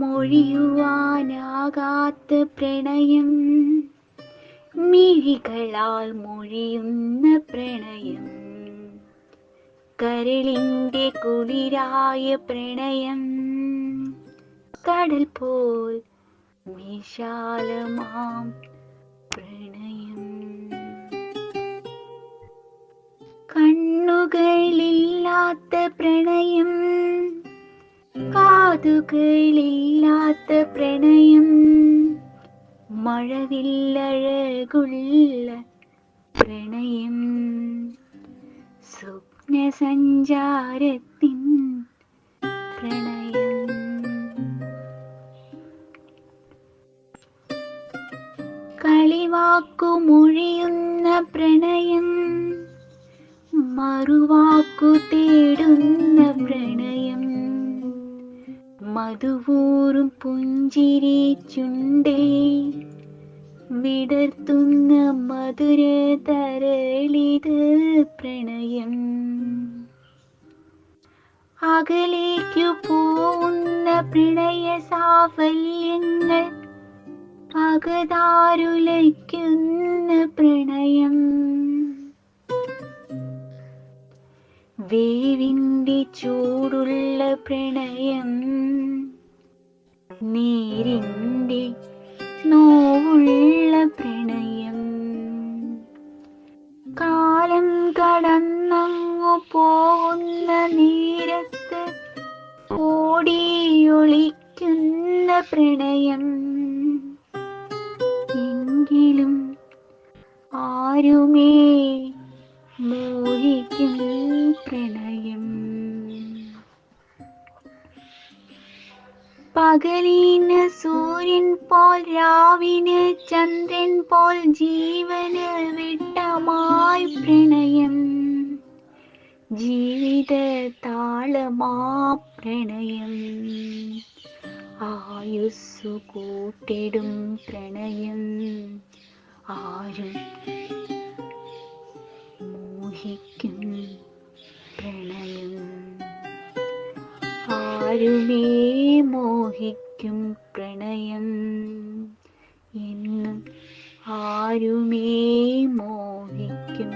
മൊഴിയുവാനാകാത്ത പ്രണയം. മിഴികളാൽ മൊഴിയുന്ന പ്രണയം. കരളിന്റെ കുളിരായ പ്രണയം. കടൽ പോൽ വിശാലമാം പ്രണയം. കണ്ണുകളില്ലാത്ത പ്രണയം. കാതുകളില്ലാത്ത പ്രണയം. മഴവില്ലഴകുള്ള പ്രണയം. സ്വപ്ന സഞ്ചാരത്തിൻ പ്രണയം. കളിവാക്കുമൊഴിയുന്ന പ്രണയം. മറുവാക്കു തേടുന്ന പ്രണയം. മധുവൂറും പുഞ്ചിരി ചുണ്ടേ വിടർത്തുന്ന മധുര തരളിത് പ്രണയം. അകലേക്കു പോകുന്ന പ്രണയ സാഫല്യങ്ങൾ അകതാരുലയ്ക്കുന്ന. വേവിന്റെ ചൂടുള്ള പ്രണയം നീരിന്റെ നോവുള്ള പ്രണയം. കാലം കടന്നങ്ങു പോകുന്ന നേരത്ത് ഓടിയൊളിക്കുന്ന പ്രണയം. എങ്കിലും ആരുമേ മോഹിക്കും പ്രണയം. പകലിന് സൂര്യൻ പോൽ രാവിന് ചന്ദ്രൻ പോൽ ജീവന് വിട്ടമായി പ്രണയം. ജീവിത താളമാ പ്രണയം. ആയുസ്സു കൂട്ടിടും പ്രണയം. ആരും മോഹിക്കും പ്രണയം ആരുമേ മോഹിക്കും പ്രണയം? എന്നും ആരുമേ മോഹിക്കും